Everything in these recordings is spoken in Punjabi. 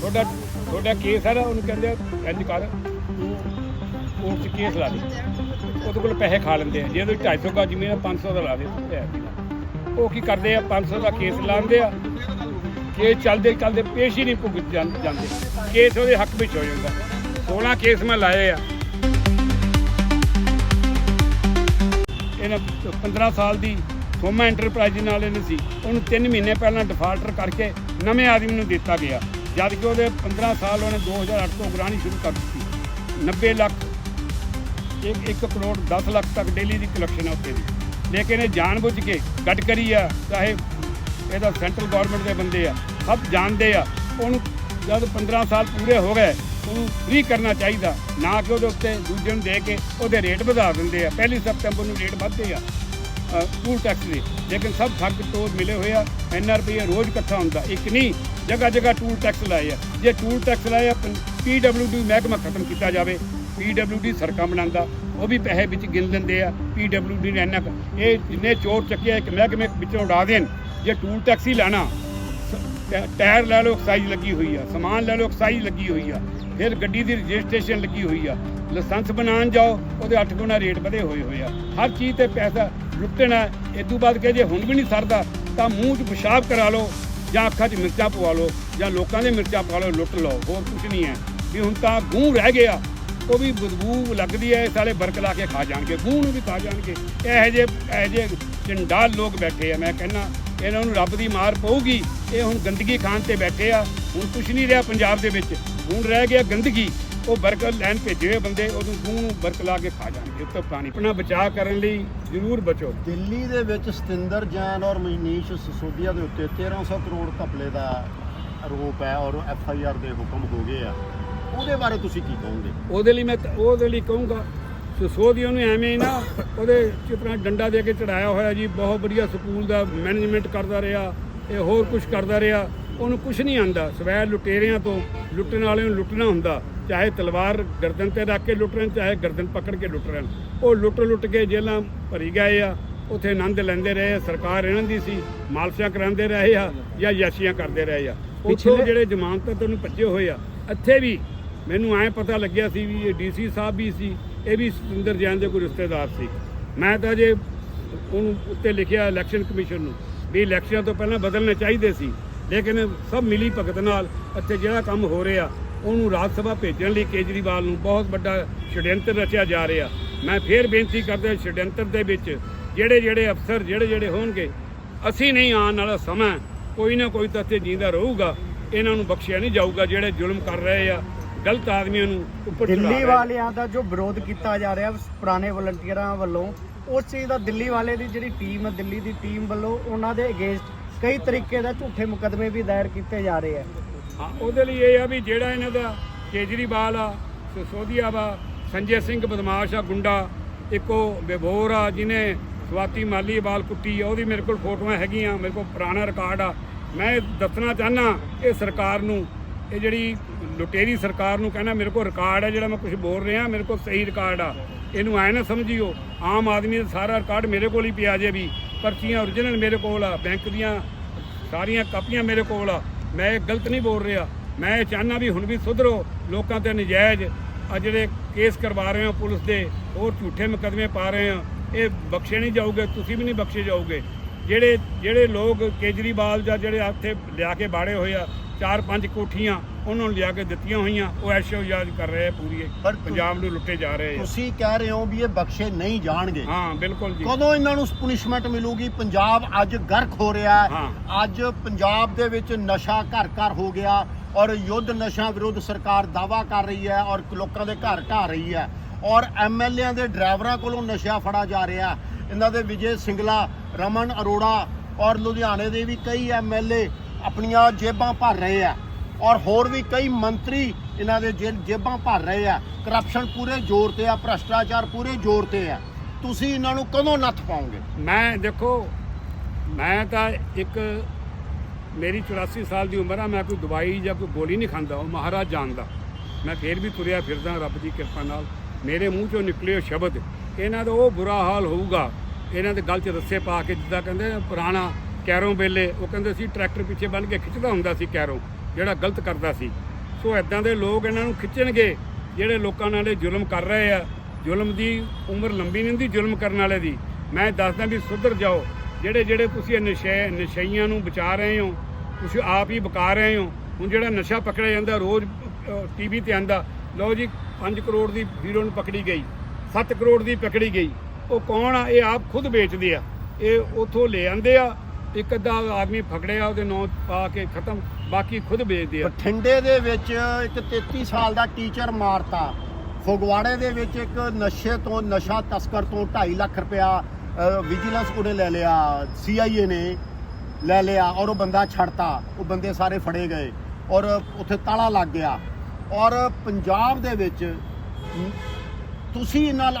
ਤੁਹਾਡਾ ਤੁਹਾਡਾ ਕੇਸ ਹੈ ਨਾ ਉਹਨੂੰ ਕਹਿੰਦੇ ਆ, ਇੰਜ ਕਰ। ਤੂੰ ਕੋਰਟ 'ਚ ਕੇਸ ਲਾ ਦੇ। ਉਹਦੇ ਕੋਲ ਪੈਸੇ ਖਾ ਲੈਂਦੇ ਆ। ਜੇ ਉਹਦੀ 250 ਗਾ ਜ਼ਮੀਨ ਆ 500 ਦਾ ਲਾ ਦੇ ਉਹ ਕੀ ਕਰਦੇ ਆ 500 ਦਾ ਕੇਸ ਲਾਉਂਦੇ ਆ। ਕੇਸ ਚੱਲਦੇ ਚੱਲਦੇ ਪੇਸ਼ ਹੀ ਨਹੀਂ ਭੁਗਤ ਜਾਂਦੇ। ਕੇਸ ਉਹਦੇ ਹੱਕ ਵਿੱਚ ਹੋ ਜਾਂਦਾ। 16 ਕੇਸ ਮੈਂ ਲਾਏ ਆ। ਇਹਨਾਂ 15 ਸਾਲ ਦੀ ਸੋਮਾ ਐਂਟਰਪ੍ਰਾਈਜ਼ ਨਾਲ ਇਹਨੇ ਸੀ। ਉਹਨੂੰ 3 ਮਹੀਨੇ ਪਹਿਲਾਂ ਡਿਫਾਲਟਰ ਕਰਕੇ ਨਵੇਂ ਆਦਮੀ ਨੂੰ ਦਿੱਤਾ ਗਿਆ। ਜਦ ਕਿ ਉਹਦੇ 15 ਸਾਲ ਉਹਨੇ 2008 ਤੋਂ ਗ੍ਰਾਣੀ ਸ਼ੁਰੂ ਕਰ ਦਿੱਤੀ। 90 ਲੱਖ, ਇੱਕ 1 ਕਰੋੜ 10 ਲੱਖ ਤੱਕ ਡੇਲੀ ਦੀ ਕਲੈਕਸ਼ਨ ਆ ਉੱਥੇ ਦੀ। ਲੇਕਿਨ ਇਹ ਜਾਣਬੁੱਝ ਕੇ ਗਡਕਰੀ ਆ, ਚਾਹੇ ਇਹਦਾ ਸੈਂਟਰਲ ਗਵਰਨਮੈਂਟ ਦੇ ਬੰਦੇ ਆ, ਸਭ ਜਾਣਦੇ ਆ, ਉਹਨੂੰ ਜਦ 15 ਸਾਲ ਪੂਰੇ ਹੋ ਗਏ, ਉਹਨੂੰ ਫ੍ਰੀ ਕਰਨਾ ਚਾਹੀਦਾ। ਨਾ ਕਿ ਉਹਦੇ ਉੱਤੇ ਦੂਜੇ ਨੂੰ ਦੇ ਕੇ ਉਹਦੇ ਰੇਟ ਵਧਾ ਦਿੰਦੇ ਆ। ਪਹਿਲੀ ਸਪਟੈਂਬਰ ਨੂੰ ਰੇਟ ਵੱਧਦੇ ਆ। ਟੂਲ ਟੈਕਸ ਦੇ। ਲੇਕਿਨ ਸਭ ਠੱਗ ਟੋਰ ਮਿਲੇ ਹੋਏ ਆ। ਐਨ ਰੁਪਏ ਰੋਜ਼ ਇਕੱਠਾ ਹੁੰਦਾ। ਇੱਕ ਨਹੀਂ, ਜਗ੍ਹਾ ਜਗ੍ਹਾ ਟੂਲ ਟੈਕਸ ਲਾਏ ਆ। ਜੇ ਟੂਲ ਟੈਕਸ ਲਾਏ ਆ ਪੀਡਬਲਯੂਡੀ ਮਹਿਕਮਾ ਖਤਮ ਕੀਤਾ ਜਾਵੇ। ਪੀਡਬਲਯੂਡੀ ਸੜਕਾਂ ਬਣਾਉਂਦਾ। ਉਹ ਵੀ ਪੈਸੇ ਵਿੱਚ ਗਿਣ ਦਿੰਦੇ ਆ। ਪੀਡਬਲਯੂਡੀ ਨੇ ਇੰਨਾ ਕੁ- ਇਹ ਜਿੰਨੇ ਚੋਰ ਚੱਕਿਆ, ਇੱਕ ਮਹਿਕਮੇ ਵਿੱਚੋਂ ਉਡਾ ਦੇਣ। ਜੇ ਟੂਲ ਟੈਕਸ ਹੀ ਲੈਣਾ, ਸ- ਟਾਇਰ ਲੈ ਲਓ ਐਕਸਾਈਜ਼ ਲੱਗੀ ਹੋਈ ਆ। ਸਮਾਨ ਲੈ ਲਓ ਐਕਸਾਈਜ਼ ਲੱਗੀ ਹੋਈ ਆ। ਫਿਰ ਗੱਡੀ ਦੀ ਰਜਿਸਟ੍ਰੇਸ਼ਨ ਲੱਗੀ ਹੋਈ ਆ। ਲਾਇਸੈਂਸ ਬਣਾਉਣ ਜਾਓ, ਉਹਦੇ 8 ਗੁਣਾ ਰੇਟ ਵਧੇ ਹੋਏ ਹੋਏ ਆ। ਹਰ ਚੀਜ਼ ਤੇ ਪੈਸਾ ਲੁੱਟਣਾ ਇਹ ਤੋਂ ਬਾਅਦ ਕਿ ਜੇ ਹੁਣ ਵੀ ਨਹੀਂ ਸਰਦਾ, ਤਾਂ ਮੂੰਹ 'ਚ ਪਿਸ਼ਾਬ ਕਰਾ ਲਓ, ਜਾਂ ਅੱਖਾਂ 'ਚ ਮਿਰਚਾਂ ਪਵਾ ਲਓ, ਜਾਂ ਲੋਕਾਂ ਦੇ ਮਿਰਚਾਂ ਪਵਾ ਲਓ, ਲੁੱਟ ਲਓ, ਹੋਰ ਕੁਝ ਨਹੀਂ ਹੈ। ਵੀ ਹੁਣ ਤਾਂ ਗੂੰ ਰਹਿ ਗਿਆ, ਉਹ ਵੀ ਬਦਬੂ ਲੱਗਦੀ ਹੈ, ਇਹ ਸਾਲੇ ਬਰਕ ਲਾ ਕੇ ਖਾ ਜਾਣਗੇ, ਗੂੰ ਨੂੰ ਵੀ ਖਾ ਜਾਣਗੇ। ਇਹੋ ਜਿਹੇ ਇਹੋ ਜਿਹੇ ਚੰਡਾਲ ਲੋਕ ਬੈਠੇ ਆ, ਮੈਂ ਕਹਿੰਨਾ ਇਹਨਾਂ ਨੂੰ ਰੱਬ ਦੀ ਮਾਰ ਪਊਗੀ। ਇਹ ਹੁਣ ਗੰਦਗੀ ਖਾਣ ਤੇ ਬੈਠੇ ਆ, ਹੁਣ ਕੁਝ ਨਹੀਂ ਰਿਹਾ ਪੰਜਾਬ ਦੇ ਵਿੱਚ। ਹੁਣ ਰਹਿ ਗਿਆ ਗੰਦਗੀ ਉਹ ਬਰਕਤ ਲੈਣ ਭੇਜੇ ਹੋਏ ਬੰਦੇ ਉਹਨੂੰ ਗੂੰ ਨੂੰ ਬਰਕ ਲਾ ਕੇ ਖਾ ਜਾਣਗੇ ਉੱਤੋਂ ਪਾਣੀ ਆਪਣਾ ਬਚਾਅ ਕਰਨ ਲਈ ਜ਼ਰੂਰ ਬਚੋ। ਦਿੱਲੀ ਦੇ ਵਿੱਚ ਸਤਿੰਦਰ ਜੈਨ ਔਰ ਮਨੀਸ਼ ਸਿਸੋਦੀਆ ਦੇ ਉੱਤੇ 1300 ਕਰੋੜ ਘਪਲੇ ਦਾ ਆਰੋਪ ਹੈ ਔਰ ਐਫ ਆਈ ਆਰ ਦੇ ਹੁਕਮ ਹੋ ਗਏ ਆ। ਉਹਦੇ ਬਾਰੇ ਤੁਸੀਂ ਕੀ ਕਹੋਗੇ? ਉਹਦੇ ਲਈ ਮੈਂ ਉਹਦੇ ਲਈ ਕਹੂੰਗਾ ਸੋਧੀ ਉਹਨੂੰ ਐਵੇਂ ਹੀ ਨਾ ਉਹਦੇ ਚਿਪਰਾ ਡੰਡਾ ਦੇ ਕੇ ਚੜਾਇਆ ਹੋਇਆ ਜੀ ਬਹੁਤ ਵਧੀਆ ਸਕੂਲ ਦਾ ਮੈਨੇਜਮੈਂਟ ਕਰਦਾ ਰਿਹਾ ਇਹ ਹੋਰ ਕੁਝ ਕਰਦਾ ਰਿਹਾ। ਉਹਨੂੰ ਕੁਝ ਨਹੀਂ ਆਂਦਾ। ਸਵੈ ਲੁਟੇਰਿਆਂ ਤੋਂ ਲੁੱਟਣ ਵਾਲੇ ਨੂੰ ਲੁੱਟਣਾ ਹੁੰਦਾ। ਚਾਹੇ ਤਲਵਾਰ ਗਰਦਨ ਤੇ ਰੱਖ ਕੇ ਲੁੱਟ ਰਹੇ ਚਾਹੇ ਗਰਦਨ ਪਕੜ ਕੇ ਲੁੱਟ ਰਹੇ ਉਹ ਲੁੱਟ ਲੁੱਟ ਕੇ ਜੇਲਾਂ ਭਰੀ ਗਏ ਆ। ਉਥੇ ਆਨੰਦ ਲੈਂਦੇ ਰਹੇ ਆ, ਸਰਕਾਰ ਇਹਨਾਂ ਦੀ ਸੀ। ਮਾਲਸ਼ਾਂ ਕਰਾਉਂਦੇ ਰਹੇ ਆ ਜਾਂ ਯਾਸੀਆਂ ਕਰਦੇ ਰਹੇ ਆ। ਉੱਥੋਂ ਜਿਹੜੇ ਜ਼ਮਾਨਤਾਂ ਤੋਂ ਨੂੰ ਭੱਜੇ ਹੋਏ ਆ। ਇੱਥੇ ਵੀ ਮੈਨੂੰ ਐਂ ਪਤਾ ਲੱਗਿਆ ਸੀ ਵੀ ਇਹ ਡੀਸੀ ਸਾਹਿਬ ਵੀ ਸੀ। ਇਹ ਵੀ ਸਤਿੰਦਰ ਜੈਨ ਦੇ ਕੋਈ ਰਿਸ਼ਤੇਦਾਰ ਸੀ। ਮੈਂ ਤਾਂ ਜੇ ਉਹਨੂੰ ਉੱਤੇ ਲਿਖਿਆ ਇਲੈਕਸ਼ਨ ਕਮਿਸ਼ਨ ਨੂੰ ਵੀ ਇਲੈਕਸ਼ਨ ਤੋਂ ਪਹਿਲਾਂ ਬਦਲਣੇ ਚਾਹੀਦੇ ਸੀ। ਲੇਕਿਨ ਸਭ ਮਿਲੀ ਭਗਤ ਨਾਲ ਇੱਥੇ ਜਿਹੜਾ ਕੰਮ ਹੋ ਰਿਹਾ ਉਹਨੂੰ ਰਾਜ ਸਭਾ ਭੇਜਣ ਲਈ ਕੇਜਰੀਵਾਲ ਨੂੰ ਬਹੁਤ ਵੱਡਾ ਛੜਯੰਤਰ ਰਚਿਆ ਜਾ ਰਿਹਾ ਮੈਂ ਫੇਰ ਬੇਨਤੀ ਕਰਦਾ ਛੜਯੰਤਰ ਦੇ ਵਿੱਚ ਜਿਹੜੇ ਜਿਹੜੇ ਅਫਸਰ ਜਿਹੜੇ ਜਿਹੜੇ ਹੋਣਗੇ ਅਸੀਂ ਨਹੀਂ ਆਉਣ ਵਾਲਾ ਸਮਾਂ ਕੋਈ ਨਾ ਕੋਈ ਤਾਂ ਇੱਥੇ ਜਿੰਦਾ ਰਹੂਗਾ ਇਹਨਾਂ ਨੂੰ ਬਖਸ਼ਿਆ ਨਹੀਂ ਜਾਊਗਾ ਜਿਹੜੇ ਜ਼ੁਲਮ ਕਰ ਰਹੇ ਆ ਗਲਤ ਆਦਮੀਆਂ ਨੂੰ ਉੱਪਰ ਦਿੱਲੀ। ਵਾਲਿਆਂ ਦਾ ਜੋ ਵਿਰੋਧ ਕੀਤਾ ਜਾ ਰਿਹਾ ਪੁਰਾਣੇ ਵਲੰਟੀਅਰਾਂ ਵੱਲੋਂ ਉਸ ਚੀਜ਼ ਦਾ ਦਿੱਲੀ ਵਾਲੇ ਦੀ ਜਿਹੜੀ ਟੀਮ ਹੈ ਦਿੱਲੀ ਦੀ ਟੀਮ ਵੱਲੋਂ ਉਹਨਾਂ ਦੇ ਅਗੇਂਸਟ ਕਈ ਤਰੀਕੇ ਦਾ ਝੂਠੇ ਮੁਕੱਦਮੇ ਵੀ ਦਾਇਰ ਕੀਤੇ ਜਾ ਰਹੇ ਆ। ਹਾਂ, ਉਹਦੇ ਲਈ ਇਹ ਆ ਵੀ ਜਿਹੜਾ ਇਹਨਾਂ ਦਾ ਕੇਜਰੀਵਾਲ ਆ ਸਿਸੋਦੀਆ ਵਾ, ਸੰਜੇ ਸਿੰਘ ਬਦਮਾਸ਼ ਆ, ਗੁੰਡਾ, ਇੱਕੋ ਬੇਬੋਰ ਆ, ਜਿਹਨੇ ਸਵਾਤੀ ਮਾਲੀ ਬਾਲ ਕੁੱਟੀ ਆ, ਉਹਦੀ ਮੇਰੇ ਕੋਲ ਫੋਟੋਆਂ ਹੈਗੀਆਂ, ਮੇਰੇ ਕੋਲ ਪੁਰਾਣਾ ਰਿਕਾਰਡ ਆ। ਮੈਂ ਇਹ ਦੱਸਣਾ ਚਾਹਨਾ, ਇਹ ਸਰਕਾਰ ਨੂੰ, ਇਹ ਜਿਹੜੀ ਲੁਟੇਰੀ ਸਰਕਾਰ ਨੂੰ ਕਹਿੰਦਾ, ਮੇਰੇ ਕੋਲ ਰਿਕਾਰਡ ਆ, ਜਿਹੜਾ ਮੈਂ ਕੁਝ ਬੋਲ ਰਿਹਾ, ਮੇਰੇ ਕੋਲ ਸਹੀ ਰਿਕਾਰਡ ਆ। ਇਹਨੂੰ ਐ ਨਾ ਸਮਝਿਓ, ਆਮ ਆਦਮੀ ਦਾ ਸਾਰਾ ਰਿਕਾਰਡ ਮੇਰੇ ਕੋਲ ਹੀ ਪਿਆ ਜੇ ਵੀ। ਪਰਚੀਆਂ ਓਰੀਜਨਲ ਮੇਰੇ ਕੋਲ ਆ ਬੈਂਕ ਦੀਆਂ, ਸਾਰੀਆਂ ਕਾਪੀਆਂ ਮੇਰੇ ਕੋਲ ਆ। ਮੈਂ ਇਹ ਗਲਤ ਨਹੀਂ ਬੋਲ ਰਿਹਾ। ਮੈਂ ਇਹ ਚਾਹਨਾ ਵੀ ਹੁਣ ਵੀ ਸੁਧਰੋ, ਲੋਕਾਂ ਤੇ ਨਜਾਇਜ਼ ਆ ਜਿਹੜੇ ਕੇਸ ਕਰਵਾ ਰਹੇ ਹੋ ਪੁਲਿਸ ਦੇ, ਹੋਰ ਝੂਠੇ ਮੁਕੱਦਮੇ ਪਾ ਰਹੇ ਹੋ। ਇਹ ਬਖਸ਼ੇ ਨਹੀਂ ਜਾਓਗੇ, ਤੁਸੀਂ ਵੀ ਨਹੀਂ ਬਖਸ਼ੇ ਜਾਓਗੇ। ਜਿਹੜੇ ਜਿਹੜੇ ਲੋਕ ਕੇਜਰੀਵਾਲ ਜਾਂ ਜਿਹੜੇ ਇੱਥੇ ਲਿਆ ਕੇ ਬਾੜੇ ਹੋਏ ਆ ਚਾਰ ਪੰਜ ਕੋਠੀਆਂ ਉਹਨਾਂ ਨੂੰ ਲਿਆ ਕੇ ਦਿੱਤੀਆਂ ਹੋਈਆਂ ਉਹ ਐਸ਼ੋ ਯਾਦ ਕਰ ਰਹੇ ਪੂਰੀ। ਪਰ ਤੁ- ਪੰਜਾਬ ਨੂੰ ਲੁੱਟੇ ਜਾ ਰਹੇ ਆ। ਤੁਸੀਂ ਕਹਿ ਰਹੇ ਹੋ ਵੀ ਇਹ ਬਖਸ਼ੇ ਨਹੀਂ ਜਾਣਗੇ। ਹਾਂ ਬਿਲਕੁਲ ਜੀ। ਕਦੋਂ ਇਹਨਾਂ ਨੂੰ ਪੁਨਿਸ਼ਮੈਂਟ ਮਿਲੂਗੀ? ਪੰਜਾਬ ਅੱਜ ਗਰਕ ਹੋ ਰਿਹਾ ਹੈ। ਹਾਂ। ਅੱਜ ਪੰਜਾਬ ਦੇ ਵਿੱਚ ਨਸ਼ਾ ਘਰ ਘਰ ਹੋ ਗਿਆ ਔਰ ਯੁੱਧ ਨਸ਼ਾ ਵਿਰੁੱਧ ਸਰਕਾਰ ਦਾਵਾ ਕਰ ਰਹੀ ਹੈ ਔਰ ਲੋਕਾਂ ਦੇ ਘਰ ਢਾ ਰਹੀ ਹੈ। ਔਰ ਐਮਐਲਏਆਂ ਦੇ ਡਰਾਈਵਰਾਂ ਕੋਲੋਂ ਨਸ਼ਾ ਫੜਾ ਜਾ ਰਿਹਾ ਇਹਨਾਂ ਦੇ ਵਿਜੇ ਸਿੰਗਲਾ ਰਮਨ ਅਰੋੜਾ ਔਰ ਲੁਧਿਆਣੇ ਦੇ ਵੀ ਕਈ ਐਮਐਲਏ ਆਪਣੀਆਂ ਜੇਬਾਂ ਭਰ ਰਹੇ ਆ। ਔਰ ਹੋਰ ਵੀ ਕਈ ਮੰਤਰੀ ਇਹਨਾਂ ਦੇ ਜੇਲ ਜੇਬਾਂ ਭਰ ਰਹੇ ਆ। ਕਰਪਸ਼ਨ ਪੂਰੇ ਜ਼ੋਰ ਤੇ ਆ, ਭ੍ਰਸ਼ਟਾਚਾਰ ਪੂਰੇ ਜ਼ੋਰ ਤੇ ਆ। ਤੁਸੀਂ ਇਹਨਾਂ ਨੂੰ ਕਦੋਂ ਨੱਥ ਪਾਓਗੇ? ਮੈਂ ਦੇਖੋ, ਮੈਂ ਤਾਂ ਇੱਕ ਮੇਰੀ 84 ਸਾਲ ਦੀ ਉਮਰ ਆ, ਮੈਂ ਕੋਈ ਦਵਾਈ ਜਾਂ ਕੋਈ ਗੋਲੀ ਨਹੀਂ ਖਾਂਦਾ, ਉਹ ਮਹਾਰਾਜ ਜਾਣਦਾ। ਮੈਂ ਫੇਰ ਵੀ ਤੁਰਿਆ ਫਿਰਦਾ, ਰੱਬ ਦੀ ਕਿਰਪਾ ਨਾਲ। ਮੇਰੇ ਮੂੰਹ ਚੋਂ ਨਿਕਲੇ ਉਹ ਸ਼ਬਦ। ਇਹਨਾਂ ਦਾ ਉਹ ਬੁਰਾ ਹਾਲ ਹੋਊਗਾ। ਇਹਨਾਂ ਦੇ ਗਲ 'ਚ ਰੱਸੇ ਪਾ ਕੇ ਜਿੱਦਾਂ ਕਹਿੰਦੇ ਪੁਰਾਣਾ ਕੈਰੋਂ ਵੇਲੇ ਉਹ ਕਹਿੰਦੇ ਸੀ, ਟਰੈਕਟਰ ਪਿੱਛੇ ਬੰਨ ਕੇ ਖਿੱਚਦਾ ਹੁੰਦਾ ਸੀ ਕੈਰੋਂ। ਜਿਹੜਾ ਗਲਤ ਕਰਦਾ ਸੀ। ਸੋ ਐਦਾਂ ਦੇ ਲੋਕ ਇਹਨਾਂ ਨੂੰ ਖਿੱਚਣਗੇ, ਜਿਹੜੇ ਲੋਕਾਂ ਨਾਲ ਇਹ ਜ਼ੁਲਮ ਕਰ ਰਹੇ ਆ। ਜ਼ੁਲਮ ਦੀ ਉਮਰ ਲੰਬੀ ਨਹੀਂ ਹੁੰਦੀ, ਜ਼ੁਲਮ ਕਰਨ ਵਾਲੇ ਦੀ। ਮੈਂ ਦੱਸਦਾ ਵੀ ਸੁਧਰ ਜਾਓ। ਜਿਹੜੇ ਜਿਹੜੇ ਤੁਸੀਂ ਇਹ ਨਸ਼ੇ, ਨਸ਼ਈਆਂ ਨੂੰ ਬਚਾ ਰਹੇ ਹੋ, ਤੁਸੀਂ ਆਪ ਹੀ ਬਕਾ ਰਹੇ ਹੋ। ਹੁਣ ਜਿਹੜਾ ਨਸ਼ਾ ਪਕੜਿਆ ਜਾਂਦਾ, ਰੋਜ਼ ਟੀਵੀ ਤੇ ਆਂਦਾ, ਲਓ ਜੀ 5 ਕਰੋੜ ਦੀ ਹੀਰੋ ਨੂੰ ਪਕੜੀ ਗਈ 7 ਕਰੋੜ ਦੀ ਪਕੜੀ ਗਈ। ਉਹ ਕੌਣ ਆ? ਇਹ ਆਪ ਖੁਦ ਵੇਚਦੇ ਆ। ਇਹ ਉਥੋਂ ਲੈ ਆਂਦੇ ਆ। ਇੱਕ ਅੱਧਾ ਆਦਮੀ ਫਕੜਿਆ ਉਹਦੇ ਨਾਂ ਪਾ ਕੇ ਖਤਮ। ਬਾਕੀ ਖੁਦ ਵੇਚਦੇ ਆ। ਬਠਿੰਡੇ ਦੇ ਵਿੱਚ ਇੱਕ 33 ਸਾਲ ਦਾ ਟੀਚਰ ਮਾਰਤਾ। ਫਗਵਾੜੇ ਦੇ ਵਿੱਚ ਇੱਕ ਨਸ਼ੇ ਤੋਂ ਨਸ਼ਾ ਤਸਕਰ ਤੋਂ 2.5 ਲੱਖ ਰੁਪਇਆ ਵਿਜੀਲੈਂਸ ਕੋਲੇ ਲੈ ਲਿਆ ਸੀਆਈਏ ਨੇ ਲੈ ਲਿਆ ਔਰ ਉਹ ਬੰਦਾ ਛੱਡਤਾ। ਉਹ ਬੰਦੇ ਸਾਰੇ ਫੜੇ ਗਏ ਔਰ ਉੱਥੇ ਤਾਲਾ ਲੱਗ ਗਿਆ। ਔਰ ਪੰਜਾਬ ਦੇ ਵਿੱਚ ਤੁਸੀਂ ਨਾਲ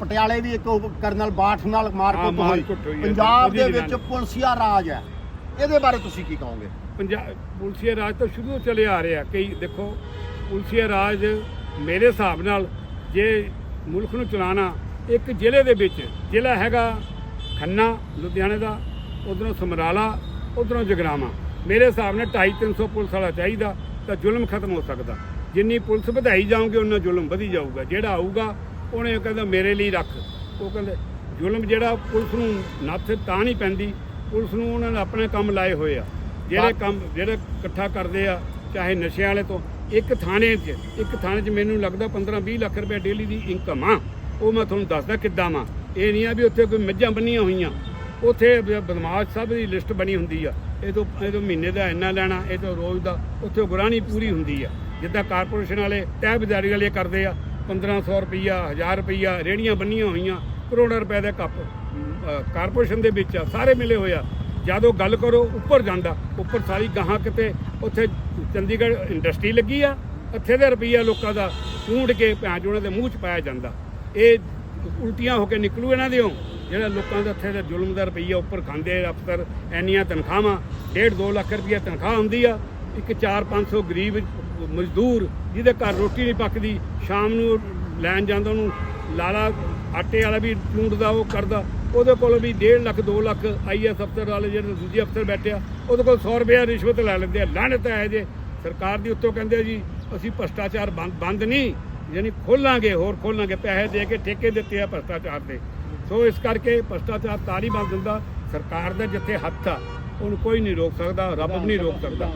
ਪਟਿਆਲੇ ਵੀ ਇੱਕ ਕਰਨਲ ਬਾਠ ਨਾਲ ਮਾਰਕੁੱਟ ਹੋਈ। ਪੰਜਾਬ ਦੇ ਵਿੱਚ। ਪੁਲਸੀਆ ਰਾਜ ਹੈ। ਇਹਦੇ ਬਾਰੇ ਤੁਸੀਂ ਕੀ ਕਹੋਗੇ? ਪੰਜਾਬ ਪੁਲਸੀਆ ਰਾਜ ਤੋਂ ਸ਼ੁਰੂ ਤੋਂ ਚੱਲੇ ਆ ਰਿਹਾ ਕਈ ਦੇਖੋ ਪੁਲਸੀਆ ਰਾਜ ਮੇਰੇ ਹਿਸਾਬ ਨਾਲ ਜੇ ਮੁਲਕ ਨੂੰ ਚਲਾਣਾ, ਇੱਕ ਜ਼ਿਲ੍ਹੇ ਦੇ ਵਿੱਚ, ਜ਼ਿਲ੍ਹਾ ਹੈਗਾ ਖੰਨਾ, ਲੁਧਿਆਣੇ ਦਾ, ਉਧਰੋਂ ਸਮਰਾਲਾ, ਉਧਰੋਂ ਜਗਰਾਵਾਂ। ਮੇਰੇ ਹਿਸਾਬ ਨਾਲ 2.5 300 ਪੁਲਿਸ ਵਾਲਾ ਚਾਹੀਦਾ, ਤਾਂ ਜ਼ੁਲਮ ਖਤਮ ਹੋ ਸਕਦਾ। ਜਿੰਨੀ ਪੁਲਿਸ ਵਧਾਈ ਜਾਊਗੀ ਉਹਨਾਂ ਜ਼ੁਲਮ ਵਧੀ ਜਾਊਗਾ। ਜਿਹੜਾ ਆਊਗਾ, ਉਹਨੇ ਕਹਿੰਦਾ ਮੇਰੇ ਲਈ ਰੱਖ। ਉਹ ਕਹਿੰਦੇ, ਜ਼ੁਲਮ ਜਿਹੜਾ ਪੁਲਿਸ ਨੂੰ ਨੱਥ ਤਾਂ ਨਹੀਂ ਪੈਂਦੀ ਪੁਲਿਸ ਨੂੰ ਉਹਨਾਂ ਨੇ ਆਪਣੇ ਕੰਮ ਲਾਏ ਹੋਏ ਆ। ਜਿਹੜੇ ਕੰਮ ਜਿਹੜੇ ਇਕੱਠਾ ਕਰਦੇ ਆ ਚਾਹੇ ਨਸ਼ਿਆਂ ਵਾਲੇ ਤੋਂ ਇੱਕ ਥਾਣੇ 'ਚ ਇੱਕ ਥਾਣੇ 'ਚ ਮੈਨੂੰ ਲੱਗਦਾ 15 20 ਲੱਖ ਰੁਪਏ ਡੇਲੀ ਦੀ ਇਨਕਮ ਆ। ਉਹ ਮੈਂ ਤੁਹਾਨੂੰ ਦੱਸਦਾ ਕਿੱਦਾਂ ਵਾ। ਇਹ ਨਹੀਂ ਆ ਵੀ ਉੱਥੇ ਕੋਈ ਮੱਝਾਂ ਬੰਨੀਆਂ ਹੋਈਆਂ। ਉੱਥੇ ਬਦਮਾਸ਼ ਸਭ ਦੀ ਲਿਸਟ ਬਣੀ ਹੁੰਦੀ ਆ। ਇਹ ਤੋਂ ਇਹ ਤੋਂ ਮਹੀਨੇ ਦਾ ਇੰਨਾ ਲੈਣਾ ਇਹ ਤੋਂ ਰੋਜ਼ ਦਾ ਉੱਥੇ ਗੁਰਾਣੀ ਪੂਰੀ ਹੁੰਦੀ ਆ। ਜਿੱਦਾਂ ਕਾਰਪੋਰੇਸ਼ਨ ਵਾਲੇ ਤਹਿਬਜ਼ਾਰੀ ਵਾਲੇ ਕਰਦੇ ਆ 1500 ਰੁਪਈਆ 1000 ਰੁਪਈਆ ਰੇੜੀਆਂ ਬੰਨੀਆਂ ਹੋਈਆਂ ਕਰੋੜਾਂ ਰੁਪਏ ਦੇ ਕੱਪ। ਕਾਰਪੋਰੇਸ਼ਨ ਦੇ ਵਿੱਚ ਆ, ਸਾਰੇ ਮਿਲੇ ਹੋਏ ਆ। ਜਦੋਂ ਗੱਲ ਕਰੋ, ਉੱਪਰ ਜਾਂਦਾ। ਉੱਪਰ ਸਾਰੀ ਗਾਹਾਂ ਕਿਤੇ, ਉੱਥੇ ਚੰਡੀਗੜ੍ਹ ਇੰਡਸਟਰੀ ਲੱਗੀ ਆ। ਇੱਥੇ ਦੇ ਰੁਪਈਆ ਲੋਕਾਂ ਦਾ ਢੂੰਡ ਕੇ ਭੈਣ ਉਹਨਾਂ ਦੇ ਮੂੰਹ 'ਚ ਪਾਇਆ ਜਾਂਦਾ। ਇਹ ਉਲਟੀਆਂ ਹੋ ਕੇ ਨਿਕਲੂ ਇਹਨਾਂ ਦਿਓ। ਜਿਹੜਾ ਲੋਕਾਂ ਦਾ ਇੱਥੇ ਦਾ ਜ਼ੁਲਮ ਦਾ ਰੁਪਈਆ ਉੱਪਰ ਖਾਂਦੇ ਆ ਅਫਸਰ, ਇੰਨੀਆਂ ਤਨਖਾਹਾਂ 1.5 2 ਲੱਖ ਰੁਪਈਆ ਤਨਖਾਹ ਹੁੰਦੀ ਆ। ਇੱਕ 4-500 ਗਰੀਬ ਮਜ਼ਦੂਰ, ਜਿਹਦੇ ਘਰ ਰੋਟੀ ਨਹੀਂ ਪੱਕਦੀ, ਸ਼ਾਮ ਨੂੰ ਲੈਣ ਜਾਂਦਾ ਉਹਨੂੰ, ਲਾਲਾ ਆਟੇ ਵਾਲਾ ਵੀ ਢੂੰਡਦਾ ਉਹ ਕਰਦਾ। ਉਹਦੇ ਕੋਲ ਵੀ 1.5 ਲੱਖ 2 ਲੱਖ ਆਈਐਸ ਅਫਸਰ ਵਾਲੇ ਜਿਹੜੇ ਦੂਜੇ ਅਫਸਰ ਬੈਠੇ ਆ, ਉਹਦੇ ਕੋਲ 100 ਰੁਪਏ ਰਿਸ਼ਵਤ ਲੈ ਲੈਂਦੇ ਆ। ਲਾਣਤ ਹੈ ਜੇ। ਸਰਕਾਰ ਦੀ ਉੱਤੋਂ ਕਹਿੰਦੇ ਜੀ, ਅਸੀਂ ਭ੍ਰਸ਼ਟਾਚਾਰ ਬੰਦ ਬੰਦ ਨਹੀਂ, ਯਾਨੀ ਖੋਲਾਂਗੇ, ਹੋਰ ਖੋਲਾਂਗੇ, ਪੈਸੇ ਦੇ ਕੇ ਠੇਕੇ ਦਿੱਤੇ ਆ ਭ੍ਰਸ਼ਟਾਚਾਰ ਦੇ। ਸੋ ਇਸ ਕਰਕੇ ਭ੍ਰਸ਼ਟਾਚਾਰ ਤਾਂ ਨਹੀਂ ਬੰਦ ਹੁੰਦਾ ਸਰਕਾਰ ਦਾ ਜਿੱਥੇ ਹੱਥ ਆ, ਉਹਨੂੰ ਕੋਈ ਨਹੀਂ ਰੋਕ ਸਕਦਾ, ਰੱਬ ਵੀ ਨਹੀਂ ਰੋਕ ਸਕਦਾ।